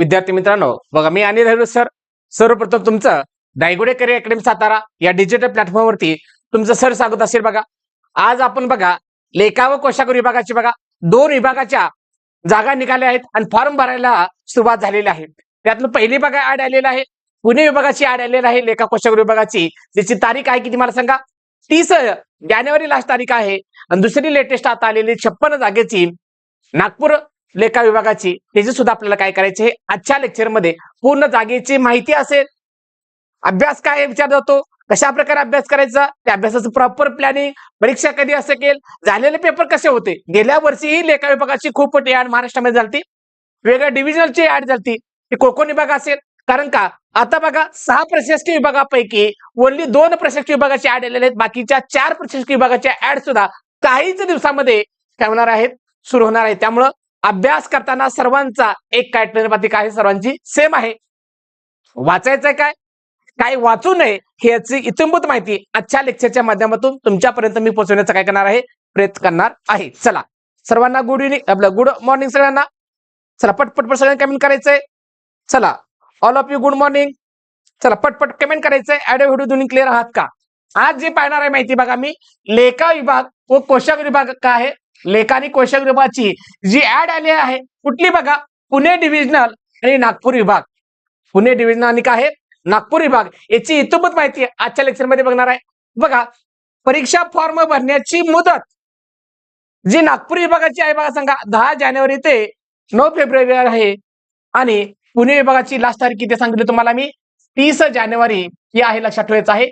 विद्यार्थी मित्रांनो बघा मी अनिल हेरू सर. सर्वप्रथम तुमचं दायगुडे करिअर अकॅडमी सातारा या डिजिटल प्लॅटफॉर्मवरती तुमचं सर स्वागत असेल बघा. आज आपण बघा लेखा व कोशागर विभागाची बघा दोन विभागाच्या जागा निघाल्या आहेत आणि फॉर्म भरायला सुरुवात झालेली आहे. त्यातलं पहिली बघा ऍड आलेला आहे. पुणे विभागाची ऍड आलेली आहे लेखा कोशागर विभागाची. त्याची तारीख आहे किती मला सांगा? तीस जानेवारी लास्ट तारीख आहे. आणि दुसरी लेटेस्ट आता आलेली छप्पन जागेची नागपूर लेखा विभागाची. त्याची सुद्धा आपल्याला काय करायचे आहे? आजच्या लेक्चरमध्ये पूर्ण जागेची माहिती असेल. अभ्यास काय विचार जातो कशा प्रकारे अभ्यास करायचा? त्या अभ्यासाचं प्रॉपर प्लॅनिंग परीक्षा कधी असेल झालेले पेपर कसे होते? गेल्या वर्षीही लेखा विभागाची खूप मोठी ऍड महाराष्ट्रामध्ये झाली वेगळ्या डिव्हिजनलची ऍड झाली ती कोकण विभाग असेल. कारण का? आता बघा सहा प्रशासकीय विभागापैकी ओनली दोन प्रशासकीय विभागाचे ऍड आलेले आहेत. बाकीच्या चार प्रशासकीय विभागाच्या ऍड सुद्धा काहीच दिवसामध्ये काय होणार आहेत सुरू होणार आहेत. त्यामुळं अभ्यास करताना सर्वांचा एक काय आहे सर्वांची सेम आहे. वाचायचंय काय? काय वाचू नये ह्याची इतंभूत माहिती आजच्या लेक्चरच्या माध्यमातून तुमच्यापर्यंत मी पोहोचवण्याचा काय करणार आहे? प्रयत्न करणार आहे. चला सर्वांना गुड इव्हनिंग आपलं गुड मॉर्निंग सगळ्यांना. चला पटपट पट सगळ्यांना कमेंट करायचंय. चला all of you good morning चला पटपट कमेंट करायचंय. ऍडिओ व्हिडिओ दोन्ही क्लिअर आहात का? आज जे पाहणार आहे माहिती बघा मी लेखा विभाग व कोशागर विभाग का आहे? लेखानी आणि विभागाची जी ऍड आली आहे कुठली बघा? पुणे डिव्हिजनल आणि नागपूर विभाग. पुणे डिव्हिजनल आणि काय आहे? नागपूर विभाग. याची इतोपत माहिती आजच्या लेक्चरमध्ये बघणार आहे. बघा परीक्षा फॉर्म भरण्याची मुदत. जी नागपूर विभागाची आहे बघा सांगा दहा जानेवारी ते नऊ फेब्रुवारी आहे. आणि पुणे विभागाची लास्ट तारीख किती सांगितली तुम्हाला मी? तीस जानेवारी. ही आहे लक्षात ठेवायचं आहे.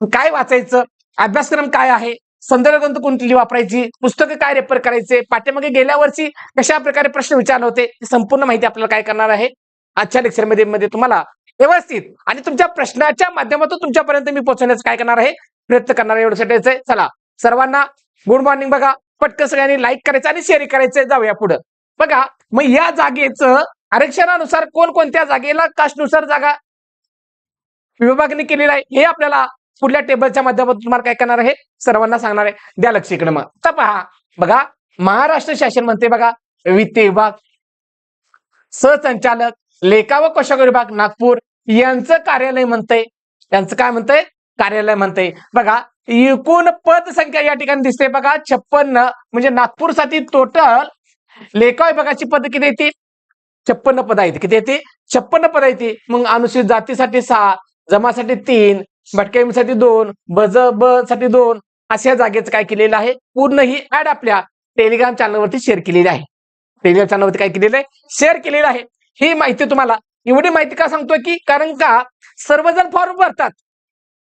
काय वाचायचं? अभ्यासक्रम काय आहे? संदर्भ ग्रंथ कोणती वापरायची? पुस्तकं काय रेफर करायचे? पाठ्यमागे गेल्या वर्षी कशा प्रकारे प्रश्न विचारले होते? संपूर्ण माहिती आपल्याला काय करणार आहे? आजच्या लेक्चरमध्ये मध्ये तुम्हाला व्यवस्थित आणि तुमच्या प्रश्नाच्या माध्यमातून तुमच्यापर्यंत मी पोहोचवण्याचं काय करणार आहे? प्रयत्न करणार आहे एवढं चला सर्वांना गुड मॉर्निंग बघा. पटकन सगळ्यांनी लाईक करायचं आणि शेअर करायचं. जाऊया पुढं. बघा मग या जागेचं आरक्षणानुसार कोणकोणत्या जागेला कास्टनुसार जागा विभागणी केलेला आहे हे आपल्याला पुढल्या टेबलच्या माध्यमातून तुम्हाला काय करणार आहे? सर्वांना सांगणार आहे. द्या लक्ष इकडे मग. तर पहा. बघा महाराष्ट्र शासन म्हणते बघा वित्त विभाग सहसंचालक लेखा व कोशागार विभाग नागपूर. यांचं कार्यालय म्हणतंय. यांचं काय म्हणतंय? कार्यालय म्हणतंय. बघा एकूण पद संख्या या ठिकाणी दिसते बघा. छप्पन्न म्हणजे नागपूरसाठी टोटल लेखा विभागाची पद किती येते छप्पन्न पद आहेत. किती येते छप्पन्न पद येते मग अनुसूचित जातीसाठी सहा जमासाठी तीन भटक्यासाठी दोन बज ब साठी दोन अशा जागेचं काय केलेलं आहे. पूर्ण ही ऍड आपल्या टेलिग्राम चॅनलवरती शेअर केलेली आहे. टेलिग्राम चॅनलवरती काय केलेलं आहे? शेअर केलेलं आहे. ही माहिती तुम्हाला एवढी माहिती का सांगतोय की कारण का सर्वजण फॉर्म भरतात.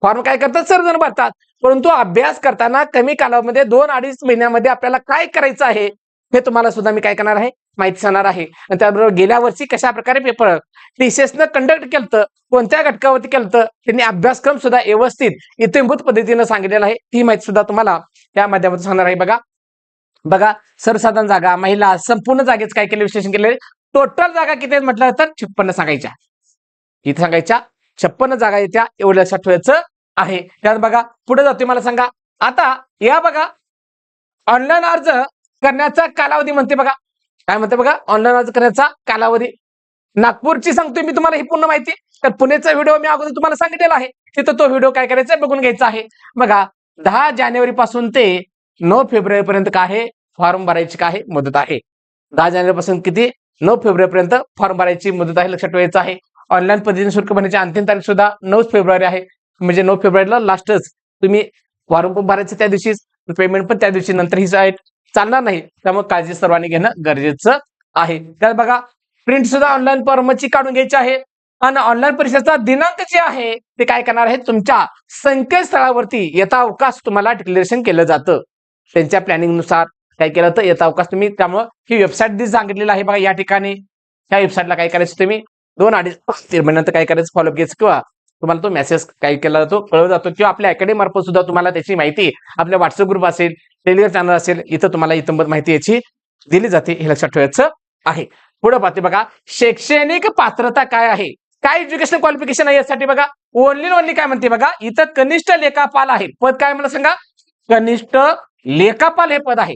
फॉर्म काय करतात? सर्वजण भरतात. परंतु अभ्यास करताना कमी कालावधीमध्ये दोन अडीच महिन्यामध्ये आपल्याला काय करायचं आहे हे तुम्हाला सुद्धा मी काय करणार आहे? माहिती सांगणार आहे. आणि त्याबरोबर गेल्या वर्षी कशा प्रकारे पेपर टीसीएसनं कंडक्ट केलं कोणत्या घटकावरती केलं त्यांनी अभ्यासक्रम सुद्धा व्यवस्थित इतिभूत पद्धतीनं सांगितलेला आहे. ती माहिती सुद्धा तुम्हाला या माध्यमातून सांगणार आहे. बघा. बघा सर्वसाधारण जागा महिला संपूर्ण जागेच काय केले विश्लेषण केले टोटल जागा किती म्हटलं तर छप्पन्न सांगायच्या. किती सांगायच्या छप्पन्न जागा येत्या एवढं लक्षात ठेवायचं आहे. त्यात बघा पुढे जातोय मला सांगा. आता या बघा ऑनलाईन अर्ज करण्याचा कालावधी म्हणते बघा. काय म्हणते बघा ऑनलाईन अर्ज करण्याचा कालावधी. नागपूरची सांगतोय मी तुम्हाला ही पूर्ण माहिती. तर पुण्याचा व्हिडिओ मी अगोदर तुम्हाला सांगितलेला आहे. तिथं तो व्हिडिओ काय करायचा बघून घ्यायचा आहे. बघा दहा जानेवारी पासून ते नऊ फेब्रुवारी पर्यंत काय आहे फॉर्म भरायची काय मुदत आहे. दहा जानेवारी पासून किती? नऊ फेब्रुवारी पर्यंत फॉर्म भरायची मुदत आहे लक्षात ठेवायचं आहे. ऑनलाईन पद्धतीने शुल्क भरण्याची अंतिम तारीख सुद्धा नऊ फेब्रुवारी आहे. म्हणजे नऊ फेब्रुवारीला लास्टच तुम्ही फॉर्म पण भरायचं त्या दिवशीच पेमेंट पण त्या दिवशी नंतर ही साईट चालणार नाही. त्यामुळे काळजी सर्वांनी घेणं गरजेचं आहे. त्यात बघा प्रिंट सुद्धा ऑनलाईन फॉर्मची काढून घ्यायची आहे. आणि ऑनलाईन परीक्षेचा दिनांक जे आहे ते काय करणार आहे? तुमच्या संकेतस्थळावरती येता अवकाश तुम्हाला डिक्लेरेशन केलं जातं. त्यांच्या प्लॅनिंगनुसार काय केलं तर येता अवकाश तुम्ही त्यामुळं ही वेबसाईट जी सांगितलेलं आहे बघा या ठिकाणी. या वेबसाईटला काय करायचं तुम्ही? दोन अडीच तीन महिन्यानंतर काय करायचं? फॉलोअप घ्यायचं किंवा तुम्हाला तो मेसेज काही केला जातो कळवला जातो किंवा आपल्या अकॅडमी मार्फत सुद्धा तुम्हाला त्याची माहिती आपल्या व्हॉट्सअप ग्रुप असेल टेलिग्राम चॅनल असेल इथं तुम्हाला इतंबत माहिती याची दिली जाते हे लक्षात ठेवायचं आहे. पुढे पाहते बघा शैक्षणिक पात्रता काय आहे? काय एज्युकेशन क्वालिफिकेशन आहे यासाठी बघा? ओनली ओनली काय म्हणते बघा? इथं कनिष्ठ लेखापाल आहे. पद काय मला सांगा? कनिष्ठ लेखापाल हे पद आहे.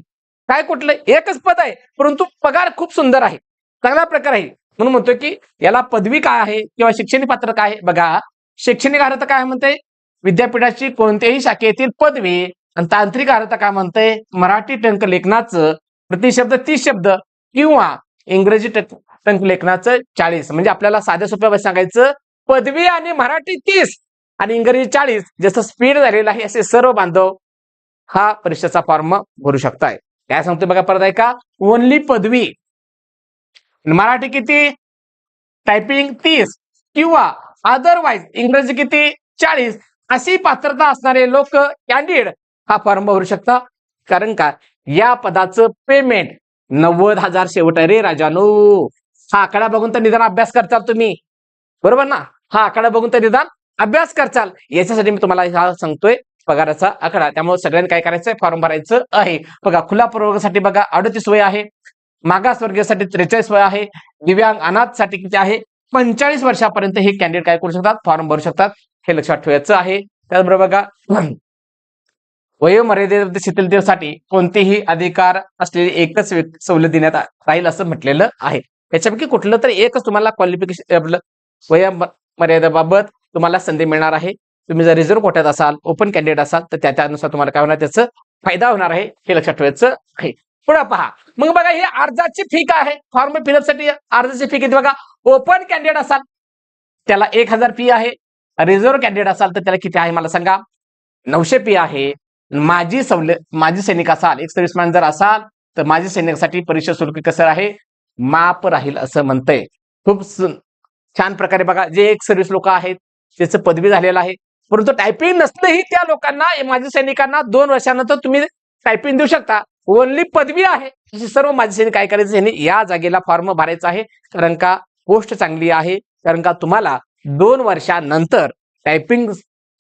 काय कुठलं? एकच पद आहे परंतु पगार खूप सुंदर आहे. चांगला प्रकार आहे. म्हणून म्हणतोय की याला पदवी काय आहे? किंवा शैक्षणिक पात्र काय आहे? बघा शैक्षणिक अर्हता काय म्हणते विद्यापीठाची कोणत्याही शाखेतील पदवी आणि तांत्रिक अर्हता काय म्हणते मराठी टंक लेखनाचं प्रतिशब्द तीस शब्द किंवा इंग्रजी टंक लेखनाचं चाळीस. म्हणजे आपल्याला साध्या सोप्या भाषेत सांगायचं पदवी आणि मराठी तीस आणि इंग्रजी चाळीस. जसं स्पीड झालेलं आहे असे सर्व बांधव हा परीक्षेचा फॉर्म भरू शकताय. काय सांगतोय बघा परत ऐका. ओनली पदवी. मराठी किती? टायपिंग तीस किंवा अदरवाईज इंग्रजी किती? चाळीस. अशी पात्रता असणारे लोक कॅन्डिडेट हा फॉर्म भरू शकता. कारण का? या पदाचं पेमेंट नव्वद हजार शेवट आहे रे राजानो. हा आकडा बघून तर निदान अभ्यास करताल तुम्ही. बरोबर ना? हा आकडा बघून तर निदान अभ्यास करचाल याच्यासाठी मी तुम्हाला हा सांगतोय पगाराचा आकडा. त्यामुळे सगळ्यांनी काय करायचंय? फॉर्म भरायचं आहे. बघा खुला प्रवर्गासाठी बघा अडतीस वय आहे. मागासवर्गीयासाठी त्रेचाळीस वय आहे. दिव्यांग अनाथसाठी किती आहे? पंचेचाळीस वर्षापर्यंत हे कॅन्डिडेट काय करू शकतात? फॉर्म भरू शकतात. हे लक्षात ठेवायचं आहे. त्याचबरोबर बघा वयोमर्यादे शिथिलतेसाठी कोणतेही अधिकार असलेली एकच सवलत देण्यात राहील असं म्हटलेलं आहे. याच्यापैकी कुठलं तरी एकच तुम्हाला क्वालिफिकेशन आपलं मर्यादेबाबत तुम्हाला संधी मिळणार आहे. तुम्ही जर रिझर्व्ह कोट्यात असाल ओपन कॅन्डिडेट असाल तर त्या- त्यानुसार तुम्हाला काय होणार? त्याचं फायदा होणार आहे. हे लक्षात ठेवायचं आहे. पुढे पहा. मग बघा हे अर्जाची फी काय आहे? फॉर्म फिलअपसाठी अर्जाची फी किती बघा? ओपन कॅन्डिडेट असाल त्याला एक हजार फी आहे. रिझर्व्ह कॅन्डिडेट असाल तर त्याला किती आहे मला सांगा. नऊशे फी आहे. माजी सवलत माजी सैनिक असाल एक सर्व्हिसमॅन जर असाल तर माजी सैनिकासाठी परीक्षा शुल्क कसं आहे? माप राहील असं म्हणतंय. खूप छान प्रकारे बघा जे एक सर्व्हिस लोक आहेत त्याचं पदवी झालेलं आहे. परंतु टायपिंग नसलंही त्या लोकांना माजी सैनिकांना दोन वर्षानंतर तुम्ही टायपिंग देऊ शकता. ओनली पदवी आहे. सर्व माजी सैनिक काय करायचं यांनी या जागेला फॉर्म भरायचा आहे. कारण का गोष्ट चांगली आहे. कारण का तुम्हाला दोन वर्षानंतर टायपिंग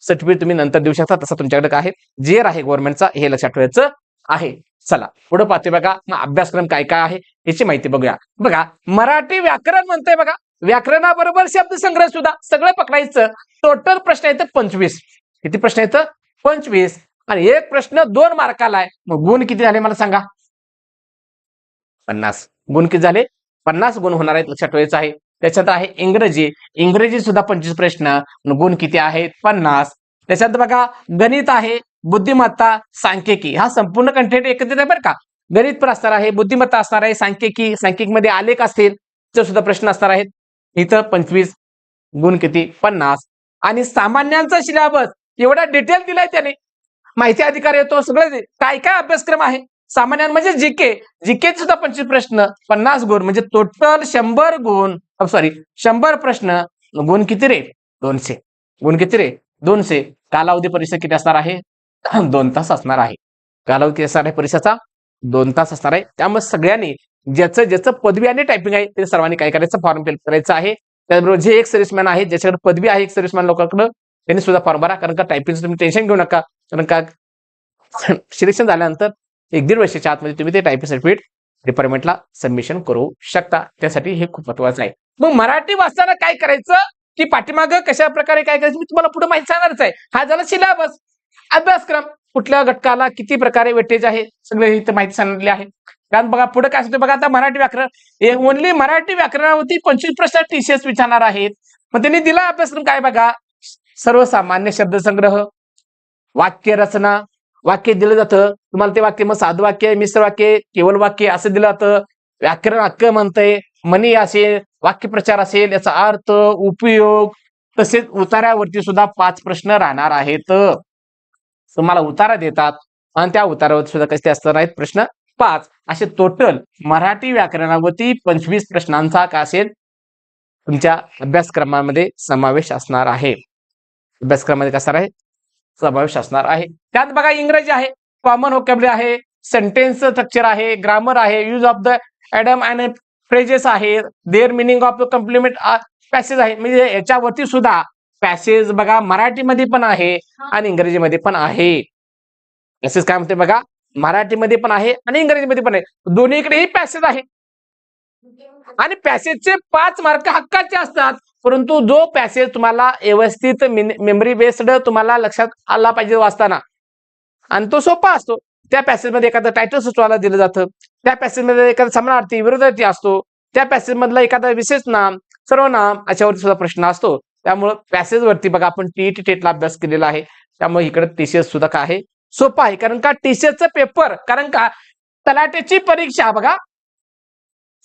सर्टिफिकेट तुम्ही नंतर देऊ शकता. तसं तुमच्याकडे काय आहे? जेर आहे गव्हर्नमेंटचा हे लक्षात ठेवायचं आहे. चला पुढे पाहते बघा. मग अभ्यासक्रम काय काय आहे? याची माहिती बघूया. बघा मराठी व्याकरण म्हणतंय बघा. व्याकरणाबरोबर शब्दसंग्रह सुद्धा. सगळं पकडायचं. टोटल प्रश्न येतं पंचवीस. किती प्रश्न येतं पंचवीस. आणि एक प्रश्न दोन मार्काला आहे मग गुण किती झाले? मला सांगा. पन्नास. गुण किती झाले? पन्नास गुण होणार आहेत लक्षात ठेवायचं आहे. त्याच्यात आहे इंग्रजी. इंग्रजी सुद्धा पंचवीस प्रश्न गुण किती आहेत? पन्नास. त्याच्यात बघा गणित आहे बुद्धिमत्ता सांख्यिकी. हा संपूर्ण कंटेंट एकत्रित आहे बरं का? गणित पण असणार आहे बुद्धिमत्ता असणार आहे सांख्यिकी सांख्यिकमध्ये आलेख असतील ते सुद्धा प्रश्न असणार आहेत. इथं पंचवीस गुण किती? पन्नास. आणि सामान्यांचा सिलेबस एवढा डिटेल दिलाय त्याने. माहिती अधिकार येतो सगळं काय काय अभ्यासक्रम आहे? सामान्य म्हणजे जीके. जीके सुद्धा पंचवीस प्रश्न पन्नास गुण म्हणजे टोटल शंभर गुण oh, सॉरी शंभर प्रश्न गुण किती रे? दोनशे. गुण किती रे? दोनशे. कालावधी परीक्षा किती असणार आहे? दोन तास असणार आहे. कालावधी किती असणार आहे परीक्षेचा? दोन तास असणार आहे. त्यामुळे सगळ्यांनी ज्याचं ज्याचं पदवी आणि टायपिंग आहे ते सर्वांनी काय करायचं? फॉर्म फिल करायचं आहे. त्याचबरोबर जे एक सर्व्हिसमॅन आहे ज्याच्याकडे पदवी आहे एक सर्व्हिसमॅन लोकांकडे त्यांनी सुद्धा फॉर्म भरा. कारण का टायपिंग तुम्ही टेन्शन घेऊ नका. कारण का सिलेक्शन झाल्यानंतर एक दीड वर्षाच्या आतमध्ये तुम्ही ते टायपिंग सर्टिफिकेट डिपार्टमेंटला सबमिशन करू शकता. त्यासाठी हे खूप महत्वाचं आहे. मग मराठी वाचताना काय करायचं? की पाठीमागं कशा प्रकारे काय करायचं? मी तुम्हाला पुढे माहिती सांगणारच आहे. हा झाला सिलेबस अभ्यासक्रम. कुठल्या घटकाला किती प्रकारे वेटेज आहे? सगळे इथं माहिती सांगितली आहे. कारण बघा पुढे काय सांगतो बघा आता मराठी व्याकरण. ओनली मराठी व्याकरणावरती पंचवीस प्रश्न टीसीएस विचारणार आहेत. मग त्यांनी दिला अभ्यासक्रम काय बघा? सर्वसामान्य शब्दसंग्रह वाक्य रचना वाक्य दिलं जातं. तुम्हाला ते वाक्य मग साधं वाक्य मिश्र वाक्य केवळ वाक्य असं दिलं जातं. व्याकरण हक्क म्हणतंय मनी असेल वाक्यप्रचार असेल याचा अर्थ उपयोग तसेच उतार्यावरती सुद्धा पाच प्रश्न राहणार आहेत. तुम्हाला उतारा देतात आणि त्या उतारावरती सुद्धा कसे असणार आहेत? प्रश्न पाच. असे टोटल मराठी व्याकरणावरती पंचवीस प्रश्नांचा का असेल? तुमच्या अभ्यासक्रमामध्ये समावेश असणार आहे. अभ्यासक्रमामध्ये कसा आहे? समावेश असणार आहे. त्यात बघा इंग्रजी आहे. कॉमन होकॅबरी आहे. सेंटेन्स स्ट्रक्चर आहे. ग्रामर आहे. Use of the idiom and phrases आहे. Their meaning of the complement passage आहे. म्हणजे याच्यावरती सुद्धा पॅसेज बघा मराठीमध्ये पण आहे आणि इंग्रजीमध्ये पण आहे. पॅसेज काय म्हणते बघा? मराठीमध्ये पण आहे आणि इंग्रजीमध्ये पण आहे. दोन्हीकडेही पॅसेज आहे. आणि पॅसेजचे पाच मार्क हक्काचे असतात. परंतु जो पॅसेज तुम्हाला व्यवस्थित मेमरी बेस्ड तुम्हाला लक्षात आला पाहिजे वाचताना आणि तो सोपा असतो. त्या पॅसेजमध्ये एखादं टायटल सुचवायला दिलं जातं. त्या पॅसेजमध्ये एखादा समानार्थी विरोधार्थी असतो. त्या पॅसेजमधला एखादा विशेष नाम सर्वनाम अशावरती सुद्धा प्रश्न असतो. त्यामुळं पॅसेजवरती बघा आपण टीईटी टेटला अभ्यास केलेला आहे. त्यामुळे इकडे टीसीएस सुद्धा काय आहे? सोपं आहे. कारण का टीसीएसचं पेपर कारण का तलाट्याची परीक्षा बघा.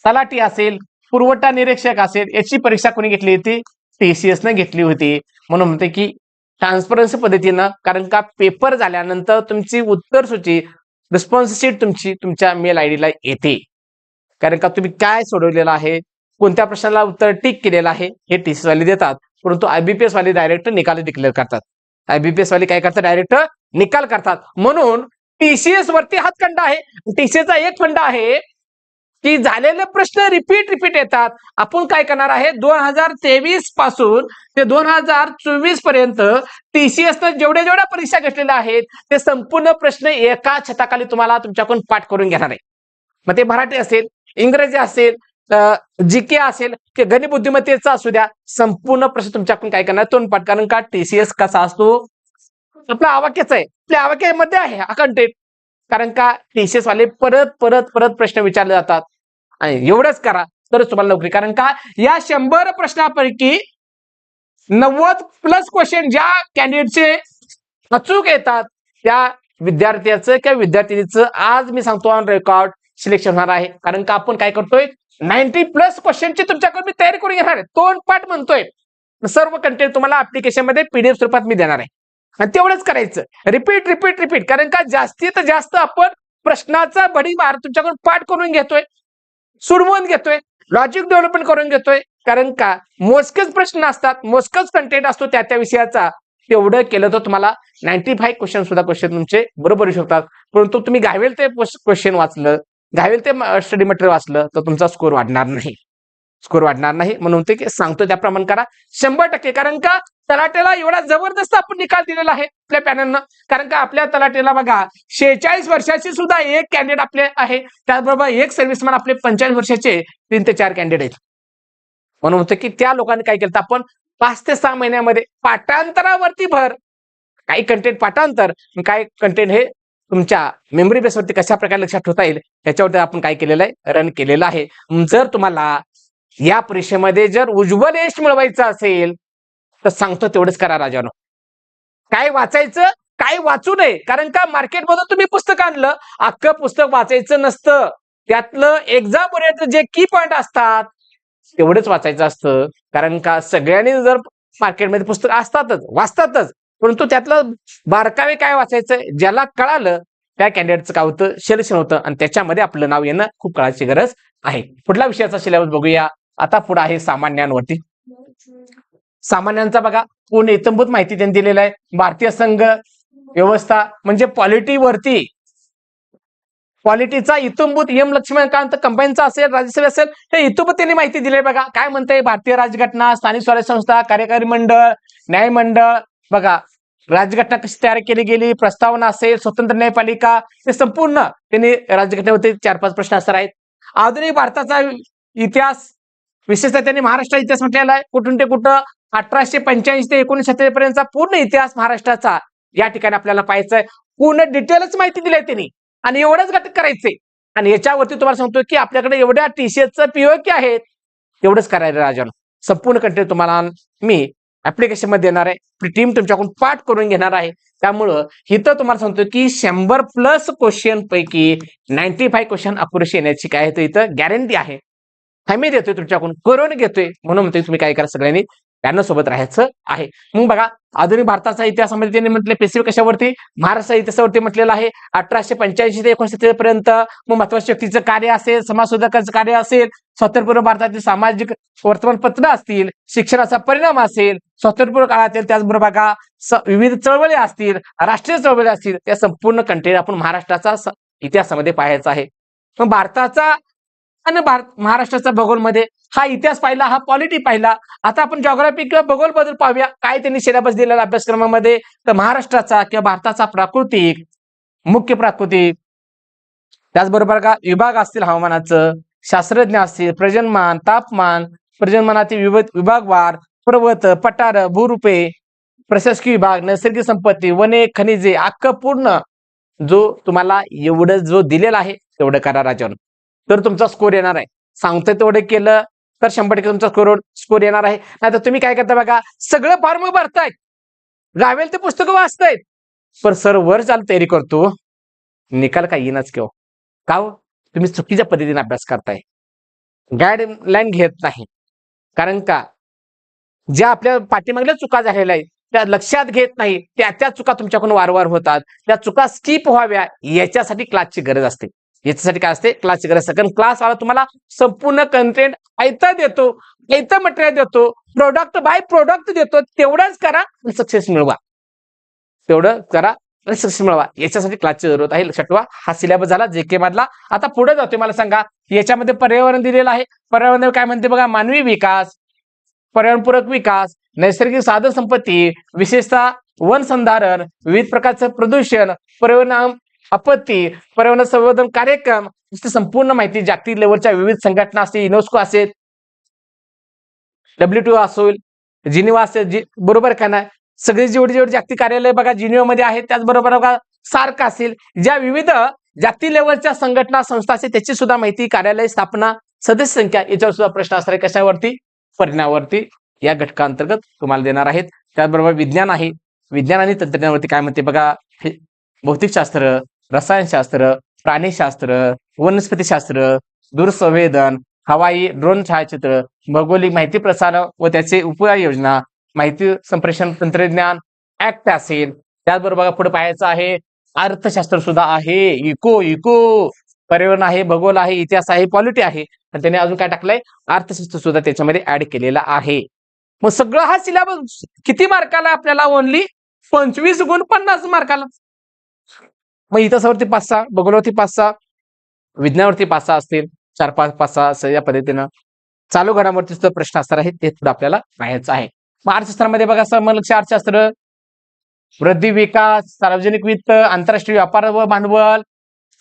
तलाटी असेल पुरवठा निरीक्षक असेल याची परीक्षा कोणी घेतली होती? टीसीएस ने घेतली होती. म्हणून म्हणते की ट्रान्सपरन्सी पद्धतीनं कारण का पेपर झाल्यानंतर तुमची उत्तर सूची रिस्पॉन्स शीट तुमची तुमच्या मेल आय ला येते. कारण का तुम्ही काय सोडवलेलं आहे? कोणत्या प्रश्नाला उत्तर टिक केलेलं आहे? हे टीसीएस वाले देतात. परंतु आयबीपीएस वाले डायरेक्ट निकाल डिक्लेअर करतात. आयबीपीएस वाले काय करतात? डायरेक्ट निकाल करतात. म्हणून टीसीएस वरती हातखंड आहे. टीसीएसचा एक खंड आहे. की झालेले प्रश्न रिपीट रिपीट येतात. आपण काय करणार आहे? दोन हजार तेवीसपासून ते दोन हजार चोवीसपर्यंत टीसीएस न जेवढ्या जेवढ्या परीक्षा घेतलेल्या आहेत ते संपूर्ण प्रश्न एका छताखाली तुम्हाला तुमच्याकडून पाठ करून घेणार आहे. मग ते मराठी असेल इंग्रजी असेल जी के असेल की गणित बुद्धिमत्तेचा असू द्या संपूर्ण प्रश्न तुमच्याकडून काय करणार? तोंड पाठ कारण का? टीसीएस कसा असतो? आपला आवाक्याच आहे. आपल्या आवाक्यामध्ये आहे हा कंटेंट कारण का? टीसीएस वाले परत परत परत प्रश्न विचारले जातात. आणि एवढंच करा तरच तुम्हाला नोकरी. कारण का? या शंभर प्रश्नापैकी नव्वद प्लस क्वेश्चन ज्या कॅन्डिडेटचे अचूक येतात त्या विद्यार्थ्याचं किंवा विद्यार्थिनीचं आज मी सांगतो ऑन रेकॉर्ड सिलेक्शन होणार आहे. कारण का? आपण काय करतोय? नाईन्टी प्लस क्वेश्चनची तुमच्याकडून मी तयारी करून घेणार आहे. तोंड पाठ म्हणतोय. सर्व कंटेंट तुम्हाला अप्लिकेशनमध्ये पीडीएफ स्वरूपात मी देणार आहे. आणि तेवढंच करायचं. रिपीट रिपीट रिपीट कारण का? जास्तीत जास्त आपण प्रश्नाचा भडीमार तुमच्याकडून पाठ करून घेतोय. सुडवून घेतोय लॉजिक डेव्हलपमेंट करून घेतोय. कारण का? मोजकेच प्रश्न असतात मोजकच कंटेंट असतो त्या त्या विषयाचा. तेवढं केलं तर तुम्हाला नाईन्टी फाईव्ह क्वेश्चन सुद्धा क्वेश्चन तुमचे बरोबर येऊ शकतात. परंतु तुम्ही घावेल ते क्वेश्चन वाचलं घावेल ते स्टडी मटेरियल वाचलं तर तुमचा स्कोर वाढणार नाही. स्कोर वाढणार नाही. म्हणून ते सांगतो त्याप्रमाणे करा. शंभर टक्के. कारण का? तलाट्याला एवढा जबरदस्त आपण निकाल दिलेला आहे आपल्या पॅनलनं. कारण का आपल्या तलाट्याला बघा शेहेचाळीस वर्षाची सुद्धा एक कॅन्डिडेट आपले आहे. त्याचबरोबर एक सर्व्हिसमॅन आपले पंचाळीस वर्षाचे तीन ते चार कॅन्डिडेट आहेत. म्हणून होतं की त्या लोकांनी काय केलं आपण पाच ते सहा महिन्यामध्ये पाठांतरावरती भर. काही कंटेंट पाठांतर काय कंटेंट हे तुमच्या मेमरी बेसवरती कशा प्रकारे लक्षात ठेवता येईल? याच्यावरती आपण काय केलेलं आहे? रन केलेलं आहे. जर तुम्हाला या परीक्षेमध्ये जर उज्ज्वल यश मिळवायचं असेल तर सांगतो तेवढंच करा राजानो. काय वाचायचं? काय वाचू नये? कारण का मार्केटमधून तुम्ही पुस्तक आणलं अख्खं पुस्तक वाचायचं नसतं. त्यातलं एक्झाम पर्यंत जे की पॉइंट असतात तेवढंच वाचायचं असतं. कारण का सगळ्यांनी जर मार्केटमध्ये पुस्तक असतातच वाचतातच. परंतु त्यातलं बारकावे काय वाचायचं? ज्याला कळालं त्या कॅन्डिडेटचं काय होतं? सिलेक्शन होतं. आणि त्याच्यामध्ये आपलं नाव येणं खूप काळाची गरज आहे. पुढल्या विषयाचा सिलेबस बघूया. आता पुढे आहे सामान्यांवरती. सामान्यांचा बघा पूर्ण इतंभूत माहिती त्यांनी दिलेलं आहे. भारतीय संघ व्यवस्था म्हणजे पॉलिटीवरती क्वालिटीचा इतंभूत एम लक्ष्मणकांत कंपनीचा असेल राज्यसभा असेल हे इतंभूत त्यांनी माहिती दिली बघा. काय म्हणते भारतीय राजघटना स्थानिक स्वराज्य संस्था कार्यकारी मंडळ न्याय मंडळ? बघा राज्यघटना कशी तयार केली गेली? प्रस्तावना असेल स्वतंत्र न्यायपालिका हे संपूर्ण त्यांनी राज्यघटनेवरती चार पाच प्रश्न असणार आहेत. आधुनिक भारताचा इतिहास विशेषतः त्यांनी महाराष्ट्र इतिहास म्हटलेला आहे. कुठून ते कुठं? अठराशे पंच्याऐंशी ते एकोणीशे पर्यंतचा पूर्ण इतिहास महाराष्ट्राचा. या ठिकाणी आपल्याला पाहायचा आहे पूर्ण डिटेलच माहिती दिली आहे त्यांनी. आणि एवढंच घटक करायचंय. आणि याच्यावरती तुम्हाला सांगतो की आपल्याकडे एवढ्या टीसीएसचं पीओके आहेत. एवढंच करायचं राजन संपूर्ण कंटेंट तुम्हाला मी ऍप्लिकेशनमध्ये देणार आहे. टीम तुमच्याकडून पाठ करून घेणार आहे. त्यामुळं इथं तुम्हाला सांगतो की शंभर प्लस क्वेश्चन पैकी नाईन्टी फाईव्ह क्वेश्चन अपुरेशी येण्याची काय इथं गॅरंटी आहे. हमी देतोय तुमच्याकडून करून घेतोय. म्हणून म्हणतोय तुम्ही काय करा सगळ्यांनी. त्यांना सोबत राहायचं आहे. मग बघा आधुनिक भारताचा इतिहासामध्ये म्हणजे त्यांनी म्हटले पेसिफिक कशावरती? महाराष्ट्र इतिहासावरती म्हटलेलं आहे. अठराशे पंच्याऐंशी ते एकोणीशे पर्यंत मग महत्त्वाच्या व्यक्तीचं कार्य असेल समाज कार्य असेल स्वातंत्र्यपूर्व भारतातील सामाजिक वर्तमानपत्र असतील शिक्षणाचा परिणाम असेल स्वातंत्र्यपूर्व काळातील त्याचबरोबर बघा विविध चळवळी असतील राष्ट्रीय चळवळी असतील त्या संपूर्ण कंटेन आपण महाराष्ट्राचा इतिहासामध्ये पाहायचा आहे. मग भारताचा आणि भारत महाराष्ट्राचा भूगोलमध्ये हा इतिहास पाहिला हा पॉलिटी पाहिला. आता आपण जॉग्राफी किंवा भूगोलबद्दल पाहूया. काय त्यांनी सिलेबस दिलेला अभ्यासक्रमामध्ये? तर महाराष्ट्राचा किंवा भारताचा प्राकृतिक मुख्य प्राकृतिक. त्याचबरोबर का विभाग असतील हवामानाचं शास्त्रज्ञ असतील प्रजन्मान तापमान प्रजन्मानातील विविध विभागवार पर्वत पठार भूरूपे प्रशासकीय विभाग नैसर्गिक संपत्ती वने खनिजे अख्खं पूर्ण जो तुम्हाला एवढं जो दिलेला आहे तेवढं करा राजन. तर तुमचा स्कोर येणार आहे. सांगतोय तेवढं केलं तर शंभर टक्के तुमचा स्कोर स्कोर येणार आहे. नाहीतर तुम्ही काय करता बघा सगळं फॉर्म भरतायत. गावेल ते पुस्तकं वाचतायत. पण सर वर चाल तयारी करतो. निकाल काय येणाच किंवा हो. का हो? तुम्ही चुकीच्या पद्धतीने अभ्यास करताय. गाईडलाईन घेत नाही. कारण का? ज्या आपल्या पाठीमागल्या चुका झालेल्या आहेत त्या लक्षात घेत नाही. त्या त्या चुका तुमच्याकडून वारंवार होतात. त्या चुका स्किप व्हाव्या याच्यासाठी क्लासची गरज असते. याच्यासाठी काय असते? क्लासची गरज असते. कारण क्लास आला तुम्हाला संपूर्ण कंटेंट ऐता देतो ऐतं मटेरियल देतो प्रोडक्ट बाय प्रोडक्ट देतो. तेवढंच करा आणि सक्सेस मिळवा. तेवढं करा आणि सक्सेस मिळवा. याच्यासाठी क्लासची जरूरत आहे. लक्षात ठेवा. हा सिलेबस झाला जे के मधला. आता पुढे जातोय. मला सांगा याच्यामध्ये पर्यावरण दिलेलं आहे. पर्यावरण काय म्हणते बघा? मानवी विकास पर्यावरणपूरक विकास नैसर्गिक साधन संपत्ती विशेषतः वन संधारण विविध प्रकारचं प्रदूषण पर्यावरण आपत्ती पर्यावरण संवर्धन कार्यक्रम संपूर्ण माहिती जागतिक लेवलच्या विविध संघटना असतील युनेस्को असेल डब्ल्यू असेल जिनिवा असेल जी बरोबर का नाही? सगळी जेवढी जेवढी जागतिक कार्यालय बघा जिनिवामध्ये आहेत त्याचबरोबर बघा सार्क असेल ज्या विविध जागतिक लेवलच्या संघटना संस्था असेल त्याची सुद्धा माहिती कार्यालय स्थापना सदस्य संख्या याच्यावर सुद्धा प्रश्न असणार आहे. कशावरती? परिणामावरती. या घटकांतर्गत तुम्हाला देणार आहेत. त्याचबरोबर विज्ञान आहे. विज्ञान आणि तंत्रज्ञानावरती काय म्हणते बघा? हे भौतिकशास्त्र रसायनशास्त्र प्राणीशास्त्र वनस्पतीशास्त्र दूरसंवेदन हवाई ड्रोन छायाचित्र भौगोलिक माहिती प्रसारण व त्याचे उपाययोजना माहिती संप्रेषण तंत्रज्ञान ऍक्ट असेल. त्याचबरोबर पुढे पाहायचं आहे अर्थशास्त्र सुद्धा आहे. Eco eco. पर्यावरण आहे भूगोल आहे इतिहास आहे पॉलिटी आहे. आणि त्याने अजून काय टाकलंय? अर्थशास्त्र सुद्धा त्याच्यामध्ये ऍड केलेला आहे. मग सगळं हा सिलेबस किती मार्काला आपल्याला? ओनली पंचवीस गुण पन्नास मार्काला मग इतिहासावरती पाच सहा भूगोलावरती पाच सहा विज्ञानावरती पाच सहा असतील चार पाच पाच सहा असं या पद्धतीनं चालू घडामोडीचे सुद्धा प्रश्न असणार आहेत ते सुद्धा आपल्याला पाहायचं आहे. मग अर्थशास्त्रामध्ये बघा समलक्ष अर्थशास्त्र वृद्धी विकास सार्वजनिक वित्त आंतरराष्ट्रीय व्यापार व भांडवल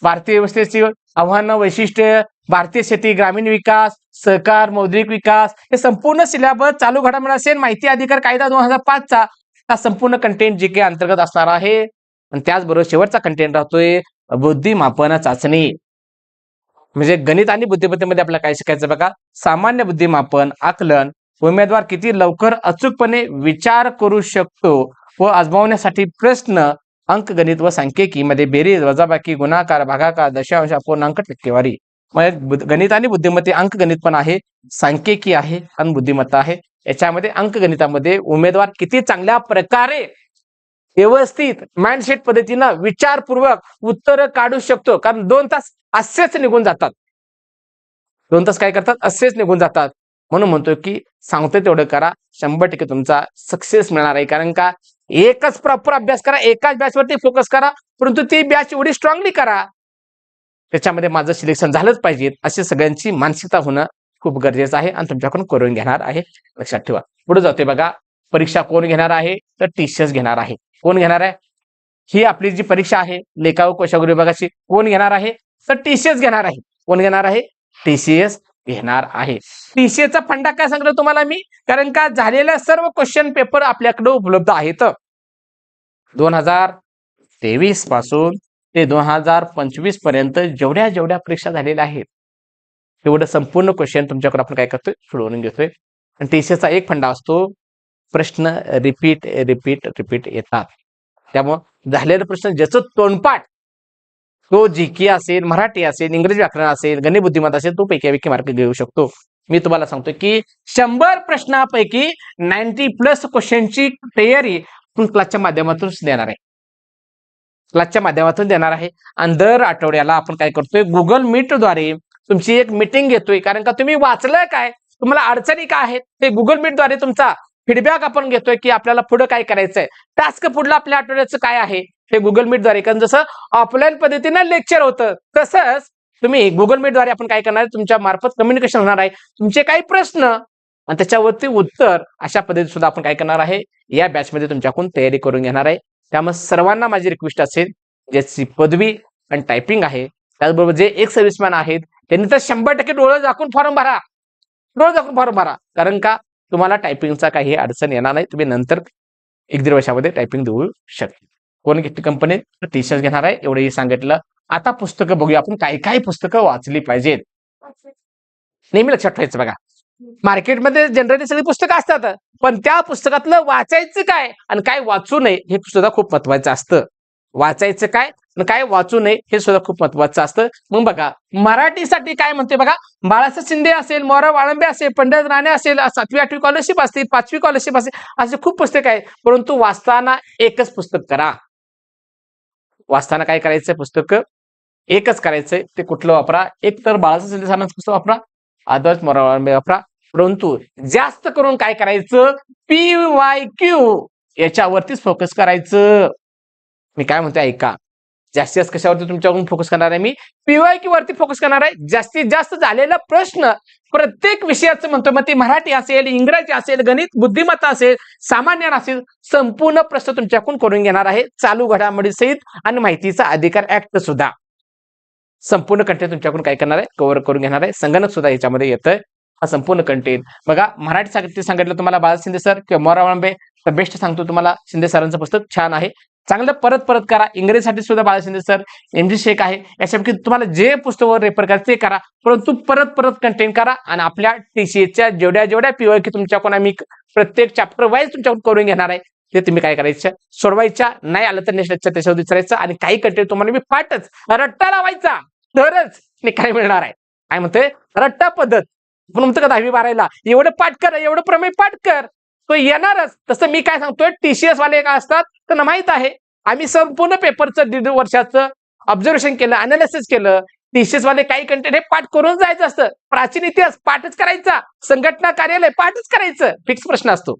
भारतीय व्यवस्थेची आव्हानं वैशिष्ट्य भारतीय शेती ग्रामीण विकास सहकार मौद्रिक विकास हे संपूर्ण सिलेबस चालू घडामोड असेल माहिती अधिकार कायदा दोन हजार पाचचा हा संपूर्ण कंटेंट जे काही अंतर्गत असणार आहे. आणि त्याचबरोबर शेवटचा कंटेंट राहतोय बुद्धिमापन चाचणी. म्हणजे गणित आणि बुद्धिमत्तेमध्ये आपल्याला काय शिकायचं बघा? सामान्य बुद्धिमापन आकलन उमेदवार किती लवकर अचूकपणे विचार करू शकतो व आजमावण्यासाठी प्रश्न अंकगणित व सांख्यिकी मध्ये बेरीज वजाबाकी गुणाकार भागाकार दशांश अपूर्णांक टक्केवारी. म्हणजे गणित आणि बुद्धिमत्ते अंकगणित पण आहे सांख्यिकी आहे आणि बुद्धिमत्ता आहे. याच्यामध्ये अंकगणितामध्ये उमेदवार किती चांगल्या प्रकारे व्यवस्थित माइंडसेट पद्धतीनं विचारपूर्वक उत्तर काढू शकतो. कारण दोन तास असेच निघून जातात. दोन तास काय करतात? असेच निघून जातात. म्हणून म्हणतो की सांगतोय तेवढं करा. शंभर टक्के तुमचा सक्सेस मिळणार आहे. कारण का एकच प्रॉपर अभ्यास करा. एकाच बॅचवरती फोकस करा. परंतु ती बॅच एवढी स्ट्रॉंगली करा. त्याच्यामध्ये माझं सिलेक्शन झालंच पाहिजे. अशी सगळ्यांची मानसिकता होणं खूप गरजेचं आहे. आणि तुमच्याकडून करून घेणार आहे. लक्षात ठेवा. पुढे जातोय बघा. परीक्षा कोण घेणार आहे? तर टीचर्स घेणार आहे. कोण घेणार आहे? ही आपली जी परीक्षा आहे लेखा व कोशागुरू विभागाची कोण घेणार आहे? तर टीसीएस घेणार आहे. कोण घेणार आहे? टीसीएस घेणार आहे. TCS चा फंडा काय सांगतो तुम्हाला मी? कारण का झालेल्या सर्व क्वेश्चन पेपर आपल्याकडे उपलब्ध आहेत. दोन हजार तेवीसपासून ते दोन हजार पंचवीसपर्यंत जेवढ्या जेवढ्या परीक्षा झालेल्या आहेत तेवढं संपूर्ण क्वेश्चन तुमच्याकडे आपण काय करतोय? सोडवून घेतोय. आणि टीसीएसचा चा एक फंडा असतो प्रश्न रिपीट रिपीट रिपीट येतात. त्यामुळं झालेला प्रश्न ज्याचं तोंडपाठ तो जी के असेल मराठी असेल इंग्रजी व्याकरण असेल गणित बुद्धिमत्ता असेल तो पैकी मार्क घेऊ शकतो. मी तुम्हाला सांगतो की शंभर प्रश्नापैकी नाईन्टी प्लस क्वेश्चनची तयारी आपण क्लासच्या माध्यमातून देणार आहे. क्लासच्या माध्यमातून देणार आहे. आणि दर आठवड्याला आपण काय करतोय? गुगल मीटद्वारे तुमची एक मिटिंग घेतोय. कारण का तुम्ही वाचलंय काय? तुम्हाला अडचणी काय आहेत? ते गुगल मीटद्वारे तुमचा फीडबॅक आपण घेतोय की आपल्याला पुढे काय करायचंय. टास्क पुढलं आपल्या आठवड्याचं काय आहे? हे गुगल मीटद्वारे कारण जसं ऑफलाईन पद्धतीनं लेक्चर होतं तसंच तुम्ही गुगल मीटद्वारे आपण काय करणार? तुमच्या मार्फत कम्युनिकेशन होणार आहे. तुमचे काही प्रश्न आणि त्याच्यावरती उत्तर अशा पद्धती सुद्धा आपण काय करणार आहे? या बॅचमध्ये तुमच्याकडून तयारी करून घेणार आहे. त्यामुळे सर्वांना माझी रिक्वेस्ट असेल ज्याची पदवी आणि टायपिंग आहे त्याचबरोबर जे एक सर्व्हिसमॅन आहेत त्यांनी तर शंभर टक्के डोळं दाखवून फॉर्म भरा. डोळं दाखवून फॉर्म भरा. कारण का? तुम्हाला टायपिंगचा काही अडचण येणार नाही. तुम्ही नंतर एक दीड वर्षामध्ये टायपिंग देऊ शकता कोण कंपनी टी शर्ट घेणार आहे? एवढंही सांगितलं. आता पुस्तकं बघूया. आपण काय काय पुस्तकं वाचली पाहिजेत. नेहमी लक्षात ठेवायचं बघा. मार्केटमध्ये जनरली सगळी पुस्तकं असतात. पण त्या पुस्तकातलं वाचायचं काय? आणि काय वाचू नये हे सुद्धा खूप महत्वाचं असतं. वाचायचं काय? काय वाचू नये हे सुद्धा खूप महत्वाचं असतं. मग बघा मराठीसाठी काय म्हणते बघा? बाळासाहेब शिंदे असेल मोरा वाळंबे असेल पंडित राणे असेल सातवी आठवी स्कॉलरशिप असतील पाचवी स्कॉलरशिप असेल असे खूप पुस्तक आहे परंतु वाचताना एकच पुस्तक करा. वाचताना काय करायचं पुस्तक? एकच करायचंय ते कुठलं वापरा? एक तर बाळासाहेब शिंदे सरांचं पुस्तक वापरा. आदर्श मोरा वाळंबे वापरा. परंतु जास्त करून काय करायचं? पी वाय क्यू याच्यावरतीच फोकस करायचं. मी काय म्हणतो ऐका. जास्तीत जास्त कशावरती तुमच्याकडून फोकस करणार आहे मी? पीवाय क्यू वरती फोकस करणार आहे. जास्तीत जास्त झालेला प्रश्न प्रत्येक विषयाचं म्हणतो मग ते मराठी असेल इंग्रजी असेल गणित बुद्धिमत्ता असेल सामान्य असेल संपूर्ण प्रश्न तुमच्याकडून करून घेणार आहे. चालू घडामोडी सहित आणि माहितीचा अधिकार ऍक्ट सुद्धा. संपूर्ण कंटेंट तुमच्याकडून काय करणार आहे? कव्हर करून घेणार आहे. संगणक सुद्धा याच्यामध्ये येतंय. हा संपूर्ण कंटेंट बघा मराठी साहित्य सांगितलं तुम्हाला बाळा शिंदे सर किंवा मोरा वाळंबे तर बेस्ट सांगतो तुम्हाला. शिंदे सरांचं पुस्तक छान आहे. चांगलं परत परत करा. इंग्रजीसाठी सुद्धा Balashinde sir M G Shaikh आहे. याच्यापैकी तुम्हाला जे पुस्तकावर रेफर करायचं ते करा. परंतु परत परत कंटेंट करा आणि आपल्या टीसीएच्या जेवढ्या जेवढ्या पिओ की तुमच्याकडून आम्ही प्रत्येक चॅप्टर वाईज तुमच्याकडून करून घेणार आहे ते तुम्ही काय करायचं? सोडवायच्या नाही आलं तर नेक्स्ट लेक्चर त्याच्यावर विचारायचं आणि काही कंटेंट तुम्हाला मी पाठच रट्टा लावायचा तरच निकाल मिळणार आहे? काय म्हणतोय? रट्टा पद्धत. म्हणून म्हणतो का दहावी बारायला एवढं पाठ कर एवढं प्रमेय पाठ कर. तो येणारच. तसं मी काय सांगतोय टीसीएस वाले काय असतात त्यांना माहीत आहे. आम्ही संपूर्ण पेपरचं दीड वर्षाचं ऑब्झर्वेशन केलं अनालिसिस केलं. टीसीएस वाले काही कंटेंट हे पाठ करून जायचं असतं. प्राचीन इतिहास पाठच करायचा. संघटना कार्यालय पाठच करायचं. फिक्स प्रश्न असतो.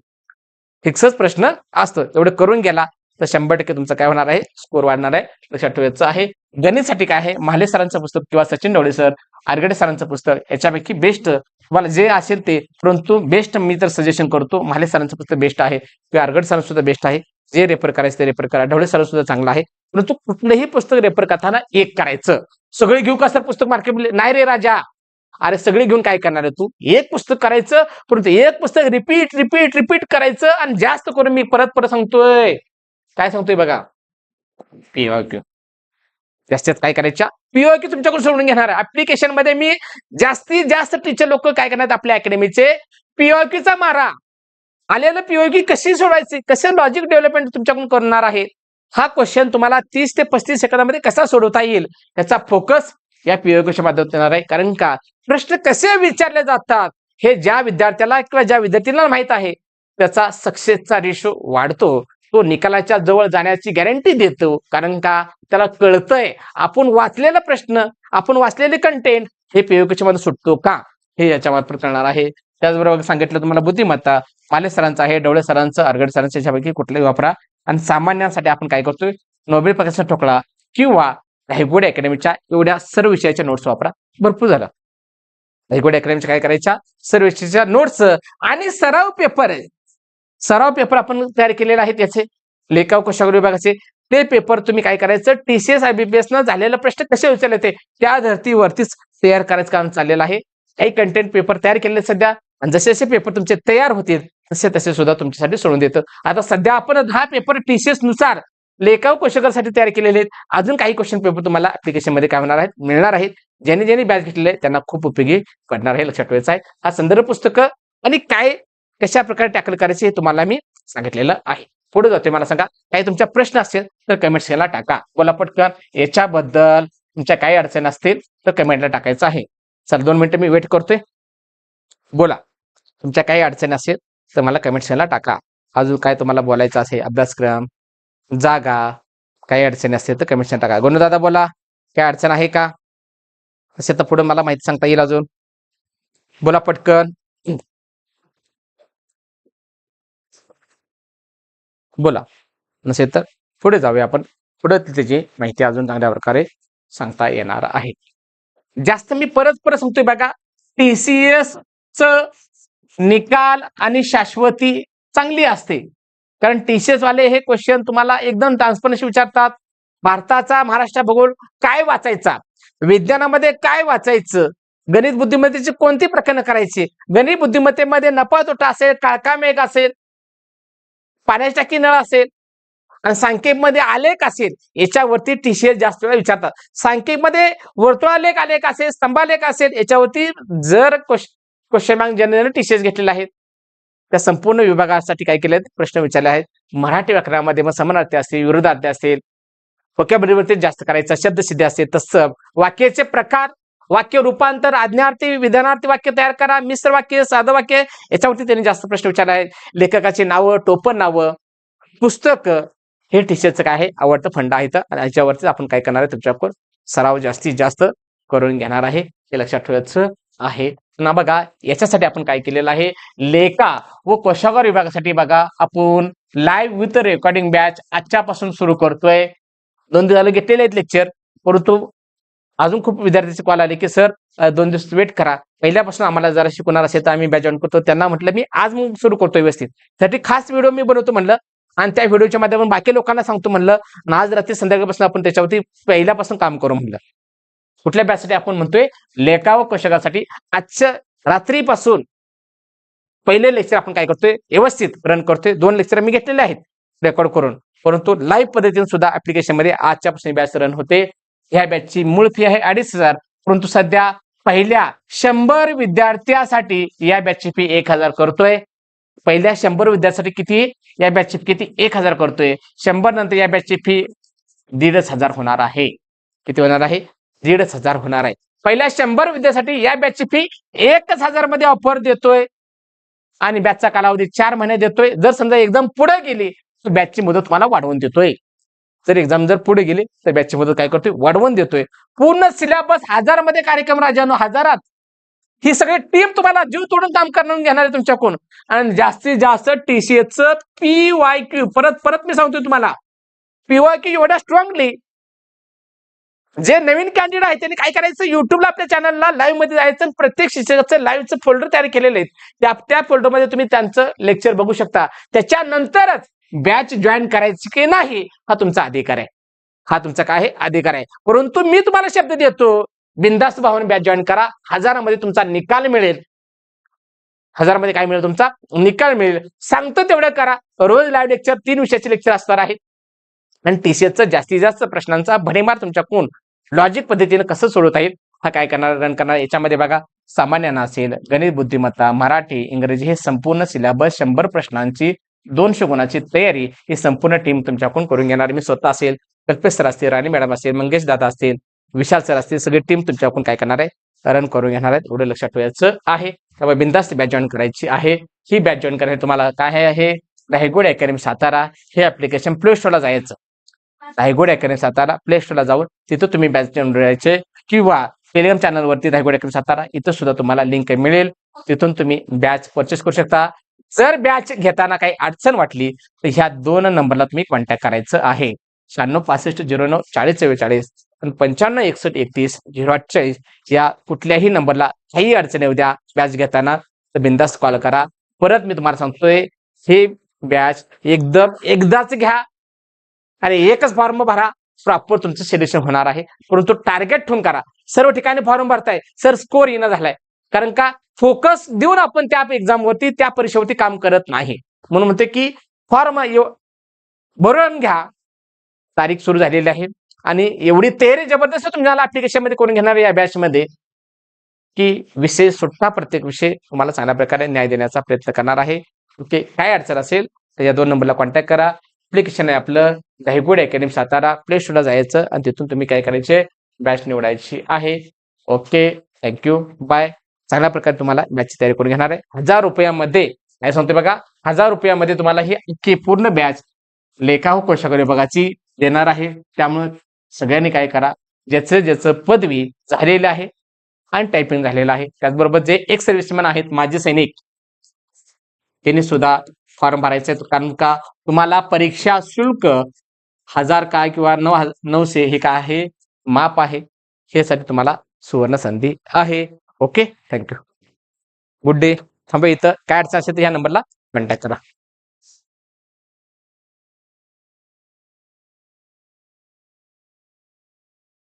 फिक्सच प्रश्न असतो. एवढं करून गेला तर शंभर टक्के तुमचं काय होणार आहे? स्कोर वाढणार आहे. लक्षात ठेवायचं आहे. गणितसाठी काय आहे? महाले सरांचं पुस्तक किंवा सचिन डोळे सर आरगडे सरांचं पुस्तक याच्यापैकी बेस्ट तुम्हाला जे असेल ते. परंतु बेस्ट मी तर सजेशन करतो महाले सरांचं पुस्तक बेस्ट आहे किंवा आरगड सरांचं सुद्धा बेस्ट आहे. जे रेफर करायचं ते रेफर करा. ढवळे सरांचं सुद्धा चांगलं आहे. परंतु कुठलंही पुस्तक रेफर करताना एक करायचं. सगळे घेऊ का सर पुस्तक मार्केटमध्ये नाही रे राजा. अरे सगळे घेऊन काय करणार आहे तू? एक पुस्तक करायचं परंतु एक पुस्तक रिपीट रिपीट रिपीट करायचं आणि जास्त करून मी परत परत सांगतोय. काय सांगतोय बघा? पीओक्यू जास्तीत काय करायच्या? पीओके तुमच्याकडून सोडून घेणार. आहे ऍप्लिकेशनमध्ये मी जास्तीत जास्त टीचर लोक काय करणार आपल्या अकॅडमीचे पीओक्यूचा मारा. आलेलं पीओक्यू कशी सोडवायची? कसे लॉजिक डेव्हलपमेंट तुमच्याकडून करणार आहे? हा क्वेश्चन तुम्हाला तीस ते पस्तीस सेकंदामध्ये कसा सोडवता येईल? याचा फोकस या पीओक्यूच्या माध्यमातून येणार आहे. कारण का? प्रश्न कसे विचारले जातात? हे ज्या विद्यार्थ्याला किंवा ज्या विद्यार्थ्यांना माहीत आहे त्याचा सक्सेसचा रेशो वाढतो. तो निकालाच्या जवळ जाण्याची गॅरंटी देतो. कारण का? त्याला कळतंय. आपण वाचलेला प्रश्न आपण वाचलेले कंटेंट हे पीओक्यूच्या मध्ये सुटतो का? हे याच्या मार्फत कळणार आहे. त्याचबरोबर सांगितलं तुम्हाला बुद्धिमत्ता. माले सरांचं आहे डवळे सरांचं अरगड सरांचं याच्यापैकी कुठलंही वापरा. आणि सामान्यांसाठी आपण काय करतोय? नोबेल प्रकारचा ठोकळा किंवा धायगोड अकॅडमीच्या एवढ्या सर्व विषयाच्या नोट्स वापरा. भरपूर झालं. धायगोड अकॅडमीच्या काय करायच्या? सर्व विषयाच्या नोट्स आणि सराव पेपर सराव पेपर आपण तयार केलेले आहेत याचे. लेखाव कोशागर विभागाचे. ते पेपर तुम्ही काय करायचं? टीसीएस आयबीपीएस न झालेला प्रश्न कसे विचारले ते? त्या धर्तीवरतीच तयार करायचं काम चाललेलं आहे. काही कंटेंट पेपर तयार केलेले सध्या. आणि जसे जसे पेपर तुमचे तयार होतील तसे तसे सुद्धा तुमच्यासाठी सोडून देतं. आता सध्या आपण हा पेपर टीसीएसनुसार लेखाव कोशकासाठी तयार केलेले आहेत. अजून काही क्वेश्चन पेपर तुम्हाला ऍप्लिकेशनमध्ये काय होणार आहेत मिळणार आहेत. ज्यांनी ज्यांनी बॅच घेतलेले त्यांना खूप उपयोगी पडणार आहे. लक्षात ठेवायचं आहे. हा संदर्भ पुस्तकं आणि काय कशा प्रकारे टॅकल करायचे हे तुम्हाला मी सांगितलेलं आहे. पुढे जाते मला सांगा काही तुमच्या प्रश्न असतील तर कमेंट ला टाका. बोला पटकन याच्याबद्दल तुमच्या काही अडचण असतील तर कमेंटला टाकायचं आहे. सर दोन मिनिटं मी वेट करतोय. बोला. तुमच्या काही अडचणी असेल तर मला कमेंट ला टाका. अजून काय तुम्हाला बोलायचं असेल अभ्यासक्रम जागा काही अडचणी असतील तर कमेंट टाका. गोनू दादा बोला. काय अडचण आहे का? असेल तर पुढे मला माहिती सांगता येईल अजून. बोला पटकन बोला. नसेल तर पुढे जाऊया आपण. पुढे त्याची माहिती अजून चांगल्या प्रकारे सांगता येणार आहे. जास्त मी परत परत सांगतोय बघा. टीसीएस च निकाल आणि शाश्वती चांगली असते. कारण टीसीएस वाले हे क्वेश्चन तुम्हाला एकदम ट्रान्सपरन्सी विचारतात. भारताचा महाराष्ट्र भूगोल काय वाचायचा? विज्ञानामध्ये काय वाचायचं? गणित बुद्धिमत्तेची कोणती प्रकरण करायची? गणित बुद्धिमत्तेमध्ये नफा तोटा असेल काळका मेघ असेल पाण्याची टाकी नळ असेल आणि सांख्यिकमध्ये आलेख असेल याच्यावरती टीसीएस जास्त वेळा विचारतात. सांख्यिकमध्ये वर्तुळालेख आलेख असेल स्तंभालेख असेल याच्यावरती जर क्वेश्चन बँक जनरल टीसीएस घेतलेले आहेत त्या संपूर्ण विभागासाठी काय केले प्रश्न विचारले आहेत. मराठी व्याकरणामध्ये मग समानार्थी असतील विरोधार्थी असेल वक्याबरीवरती जास्त करायचं शब्दसिद्धी असेल तसं वाक्याचे प्रकार वाक्य रूपांतर आज्ञार्थी विधानार्थी वाक्य तयार करा मिश्र वाक्य साधं वाक्य. याच्यावरती त्यांनी जास्त प्रश्न विचारले आहे लेखकाची नावं टोपण नावं पुस्तक हे टीचरचं काय आहे? आवडतं फंड आहे आणि याच्यावरतीच आपण काय करणार आहे? तुमच्याकडून सराव जास्तीत जास्त करून घेणार आहे. हे लक्षात ठेवायचं आहे. ना बघा याच्यासाठी आपण काय केलेलं आहे? लेखा व कोशागार विभागासाठी बघा. आपण लाईव्ह विथ रेकॉर्डिंग बॅच आजच्यापासून सुरू करतोय. दोन दिवस घेतलेले आहेत लेक्चर परंतु अजून खूप विद्यार्थ्याचे कॉल आले की सर दोन दिवस वेट करा. पहिल्यापासून आम्हाला जरा शिकवणार असेल तर आम्ही बॅच ऑन करतो. त्यांना म्हटलं मी आज मग सुरू करतो व्यवस्थित. त्यासाठी खास व्हिडिओ मी बनवतो म्हणलं. आणि त्या व्हिडिओच्या माध्यमातून बाकी लोकांना सांगतो म्हणलं आज रात्री संध्याकाळपासून आपण त्याच्यावरती पहिल्यापासून काम करू म्हणलं. कुठल्या बॅचसाठी आपण म्हणतोय लेखा व कौशकासाठी आजच्या रात्रीपासून पहिले लेक्चर आपण काय करतोय व्यवस्थित रन करतोय. दोन लेक्चर मी घेतलेले आहेत रेकॉर्ड करून. परंतु लाईव्ह पद्धतीने सुद्धा ऍप्लिकेशनमध्ये आजच्यापासून बॅच रन होते. ह्या बॅचची मूळ फी आहे अडीच हजार. परंतु सध्या पहिल्या शंभर विद्यार्थ्यासाठी या बॅचची फी एक हजार करतोय. पहिल्या शंभर विद्यार्थ्यासाठी किती? या बॅचची किती? एक हजार करतोय. शंभर नंतर या बॅचची फी दीडच हजार होणार आहे. किती होणार आहे? दीडच हजार होणार आहे. पहिल्या शंभर विद्यार्थ्यासाठी या बॅचची फी एकच हजारमध्ये ऑफर देतोय. आणि बॅचचा कालावधी चार महिने देतोय. जर समजा एकदम पुढे गेली तर बॅचची मुदत तुम्हाला वाढवून देतोय. जर एक्झाम जर पुढे गेली तर बॅचची मदत काय करतोय? वाढवून देतोय. पूर्ण सिलेबस हजारमध्ये कार्यक्रम राजानो हजारात. ही सगळी टीम तुम्हाला जीव तोडून काम करून घेणार आहे तुमच्याकडून. आणि जास्तीत जास्त टीसीएच पी वाय क्यू परत परत मी सांगतोय तुम्हाला. पी वाय क्यू एवढ्या स्ट्रॉंगली जे नवीन कॅन्डिडेट आहेत त्यांनी काय करायचं? युट्यूबला आपल्या चॅनलला लाईव्हमध्ये जायचं प्रत्येक शिक्षकाचं लाईव्हचं फोल्डर तयार केलेले आहेत त्या त्या फोल्डरमध्ये तुम्ही त्यांचं लेक्चर बघू शकता. त्याच्यानंतरच बॅच जॉईन करायची की नाही हा तुमचा अधिकार आहे. हा तुमचा काय आहे? अधिकार आहे. परंतु मी तुम्हाला शब्द देतो बिंदास्त भावाने बॅच जॉईन करा. हजारामध्ये तुमचा निकाल मिळेल. हजारामध्ये काय मिळेल तुमचा? निकाल मिळेल. सांगतो तेवढं करा. रोज लाईव्ह लेक्चर तीन विषयाचे लेक्चर असणार आहेत. आणि टीसीएसचं जास्तीत जास्त प्रश्नांचा भडीमार तुमच्याकडून लॉजिक पद्धतीने कसं सोडवता येईल? हा काय करणार? रन करणार? याच्यामध्ये बघा. सामान्यानं असेल गणित बुद्धिमत्ता मराठी इंग्रजी हे संपूर्ण सिलेबस शंभर प्रश्नांची दोनशे गुणाची तयारी ही संपूर्ण टीम तुमच्याकडून करून घेणार. मी स्वतः असेल कल्पेश सर असतील राणी मॅडम असेल मंगेश दादा असतील विशाल सर असतील सगळी टीम तुमच्याकडून काय करणार आहे? रन करून घेणार आहेत. एवढं लक्षात ठेवायचं आहे. त्यामुळे बिंदास्त बॅच जॉईन करायची आहे. ही बॅच जॉईन करायची तुम्हाला काय आहे? रायगोड अकॅडमी सातारा हे ऍप्लिकेशन प्ले स्टोरला जायचं. रायगोड अकॅडमी सातारा प्ले स्टोरला जाऊन तिथं तुम्ही बॅच जॉईन करायचे किंवा टेलिग्राम चॅनलवरती रायगोड अकॅडमी सातारा इथं सुद्धा तुम्हाला लिंक मिळेल. तिथून तुम्ही बॅच परचेस करू शकता. जर बॅच घेताना काही अडचण वाटली तर ह्या दोन नंबरला तुम्ही कॉन्टॅक्ट करायचं आहे. शहाण्णव पासष्ट झिरो नऊ चाळीस चव्वेचाळीस आणि पंच्याण्णव एकसष्ट एकतीस झिरो अठ्ठेचाळीस या कुठल्याही नंबरला काही अडचणी उद्या बॅच घेताना तर बिंदास्त कॉल करा. परत मी तुम्हाला सांगतोय हे बॅच एकदम एकदाच घ्या आणि एकच फॉर्म भरा. प्रॉपर तुमचं सिलेक्शन होणार आहे. परंतु टार्गेट ठेवून करा. सर्व ठिकाणी फॉर्म भरताय. सर स्कोर येणं झालाय. कारण का? फोकस देऊन आपण त्या एक्झामवरती त्या परीक्षेवरती काम करत नाही. म्हणून म्हणते की फॉर्म भरून घ्या. तारीख सुरू झालेली आहे. आणि एवढी तयारी जबरदस्त तुम्हाला ऍप्लिकेशनमध्ये करून घेणार या बॅच मध्ये की विषय सुटता प्रत्येक विषय तुम्हाला चांगल्या प्रकारे न्याय देण्याचा प्रयत्न करणार आहे. ओके काय अडचण असेल तर या दोन नंबरला कॉन्टॅक्ट करा. ऍप्लिकेशन आहे आपलं दहिगुड अकॅडमी सातारा प्ले स्टोरला जायचं आणि तिथून तुम्ही काय करायचे बॅच निवडायची आहे. ओके थँक्यू बाय चांगल्या प्रकारे तुम्हाला बॅचची तयारी करून घेणार आहे. हजार रुपयामध्ये काय सांगतो बघा हजार रुपयामध्ये तुम्हाला ही इतकी पूर्ण बॅच लेखा व विभागाची देणार आहे. त्यामुळे सगळ्यांनी काय करा ज्याचं ज्याचं पदवी झालेलं आहे आणि टायपिंग झालेलं आहे. त्याचबरोबर जे एक सर्व्हिसमॅन आहेत माजी सैनिक त्यांनी सुद्धा फॉर्म भरायचे कारण का तुम्हाला परीक्षा शुल्क हजार काय किंवा नऊ नऊशे हे काय आहे? माप आहे. हे साठी तुम्हाला सुवर्ण संधी आहे. ओके थँक्यू गुड डे थांबा इथं काय अडचण असेल तर ह्या नंबरला कॉन्टॅक्ट करा.